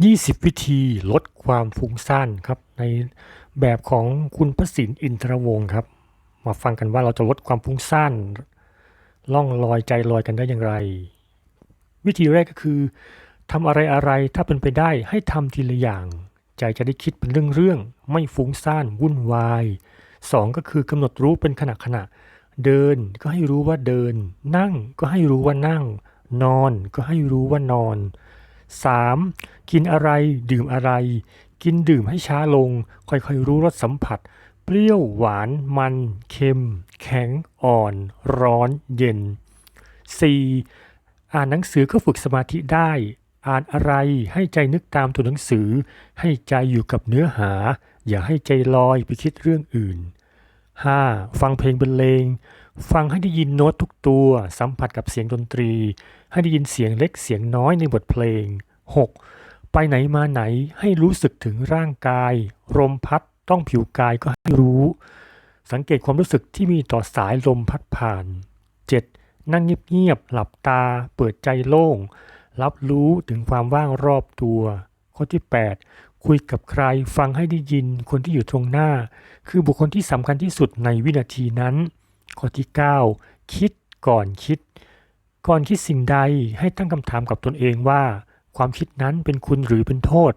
20 วิธีลดความฟุ้งซ่านครับ ในแบบของคุณพระสินอินทรวงครับ มาฟังกันว่าเราจะลดความฟุ้งซ่านล่องลอยใจลอยกันได้อย่างไร วิธีแรกก็คือทำอะไรอะไรถ้าเป็นไปได้ให้ทำทีละอย่าง ใจจะได้คิดเป็นเรื่องๆไม่ฟุ้งซ่านวุ่นวายสองก็คือกำหนดรู้เป็นขณะขณะเดินก็ให้รู้ว่าเดิน นั่งก็ให้รู้ว่านั่ง นอนก็ให้รู้ว่านอน 3. กินอะไรดื่มอะไร กินดื่มให้ช้าลง ค่อยๆรู้รสสัมผัส เปรี้ยวหวานมัน เค็ม แข็งอ่อน ร้อนเย็น 4. อ่านหนังสือก็ฝึกสมาธิได้ อ่านอะไรให้ใจนึกตามตัวหนังสือ ให้ใจอยู่กับเนื้อหา อย่าให้ใจลอยไปคิดเรื่องอื่น 5. ฟังเพลงบรรเลง ฟังให้ได้ยินโน้ตทุกตัว สัมผัสกับเสียงดนตรี ให้ได้ยินเสียงเล็กเสียงน้อยในบทเพลง 6. ไปไหนมาไหนให้รู้สึกถึงร่างกายลมพัดต้องผิวกายก็ให้รู้ สังเกตความรู้สึกที่มีต่อสายลมพัดผ่าน 7. นั่งเงียบๆหลับตา เปิดใจโล่ง รับรู้ถึงความว่างรอบตัว ข้อที่ 8 คุยกับใครฟังให้ได้ยินคนที่อยู่ตรงหน้า คือบุคคลที่สำคัญที่สุดในวินาทีนั้น ข้อที่ 9 คิดก่อนคิด ก่อนคิดสิ่งใดให้ตั้งคำถามกับตนเองว่า ความคิดนั้นเป็นคุณหรือเป็นโทษ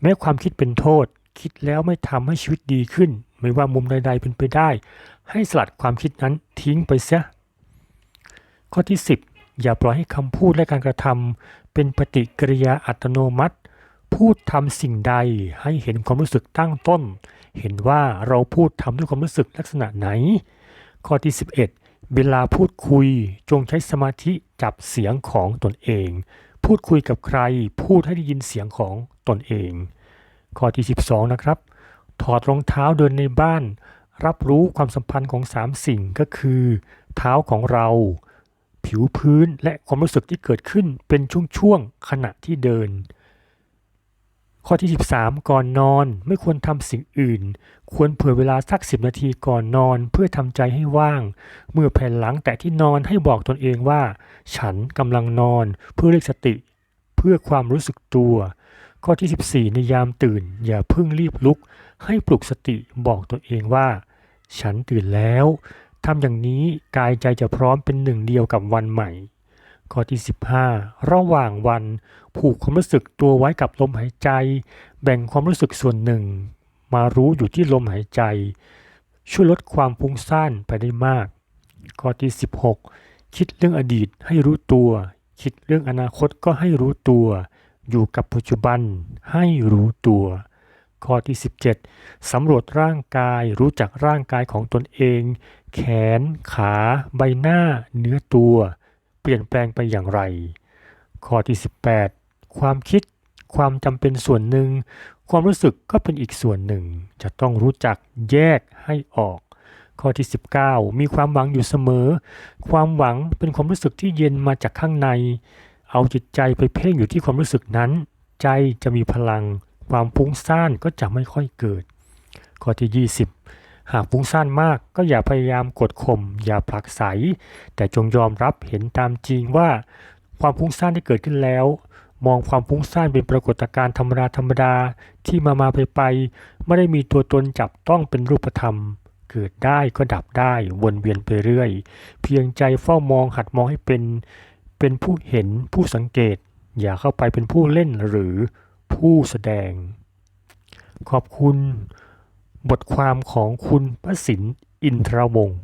แม้ความคิดเป็นโทษ คิดแล้วไม่ทำให้ชีวิตดีขึ้น ไม่ว่ามุมใดๆเป็นไปได้ ให้สลัดความคิดนั้นทิ้งไปเสียข้อที่ 10 อย่าปล่อยให้คำพูดและการกระทำเป็นปฏิกิริยาอัตโนมัติ พูดทำสิ่งใดให้เห็นความรู้สึกตั้งต้น เห็นว่าเราพูดทำด้วยความรู้สึกลักษณะไหน ข้อที่ 11 เวลาพูดคุยจงใช้สมาธิจับเสียงของตนเอง พูดคุยกับใคร พูดให้ได้ยินเสียงของตนเอง ข้อที่ 12 นะครับ ถอดรองเท้าเดินในบ้าน รับรู้ความสัมพันธ์ของสามสิ่งก็คือ เท้าของเรา ผิวพื้นและความรู้สึกที่เกิดขึ้นเป็นช่วงๆขณะที่เดิน ข้อที่ 13 ก่อนนอนไม่ควรทำสิ่งอื่น ควรเผื่อเวลาสัก 10 นาทีก่อนนอนเพื่อทำใจให้ว่าง เมื่อแผ่นหลังแต่ที่นอนให้บอกตนเองว่า ฉันกำลังนอนเพื่อเรียกสติ เพื่อความรู้สึกตัว ข้อที่ 14 ในยามตื่น อย่าเพิ่งรีบลุก ให้ปลุกสติบอกตนเองว่า ฉันตื่นแล้วทำอย่างนี้กายใจจะพร้อมเป็นหนึ่งเดียวกับวันใหม่ ข้อที่ 15 ระหว่างวันผูกความรู้สึกตัวไว้กับลมหายใจ แบ่งความรู้สึกส่วนหนึ่ง มารู้อยู่ที่ลมหายใจ ช่วยลดความฟุ้งซ่านไปได้มาก ข้อที่ 16 คิดเรื่องอดีตให้รู้ตัว คิดเรื่องอนาคตก็ให้รู้ตัว อยู่กับปัจจุบันให้รู้ตัว ข้อที่ 17 สำรวจร่างกายรู้จักร่างกายของตนเอง แขน ขา ใบหน้า เนื้อตัว เปลี่ยนแปลงไปอย่างไร ข้อที่ 18 ความคิด ความจำเป็นส่วนหนึ่ง ความรู้สึกก็เป็นอีกส่วนหนึ่ง จะต้องรู้จักแยกให้ออก ข้อที่ 19 มีความหวังอยู่เสมอ ความหวังเป็นความรู้สึกที่เย็นมาจากข้างใน เอาจิตใจไปเพ่งอยู่ที่ความรู้สึกนั้น ใจจะมีพลัง ความฟุ้งซ่านก็จะไม่ค่อยเกิด ข้อที่ 20 หากฟุ้งซ่านมากก็อย่าพยายามกดข่มอย่าผลักไส แต่จงยอมรับเห็นตามจริงว่า ความฟุ้งซ่านที่เกิดขึ้นแล้ว มองความฟุ้งซ่านเป็นปรากฏการณ์ธรรมดาธรรมดาที่มามาไปไปไม่ได้มีตัวตนจับต้องเป็นรูปธรรม เกิดได้ก็ดับได้วนเวียนไปเรื่อย เพียงใจเฝ้ามองหัดมองให้เป็น เป็นผู้เห็นผู้สังเกต อย่าเข้าไปเป็นผู้เล่นหรือผู้แสดง ขอบคุณ บทความของคุณพระสินอินทรวงศ์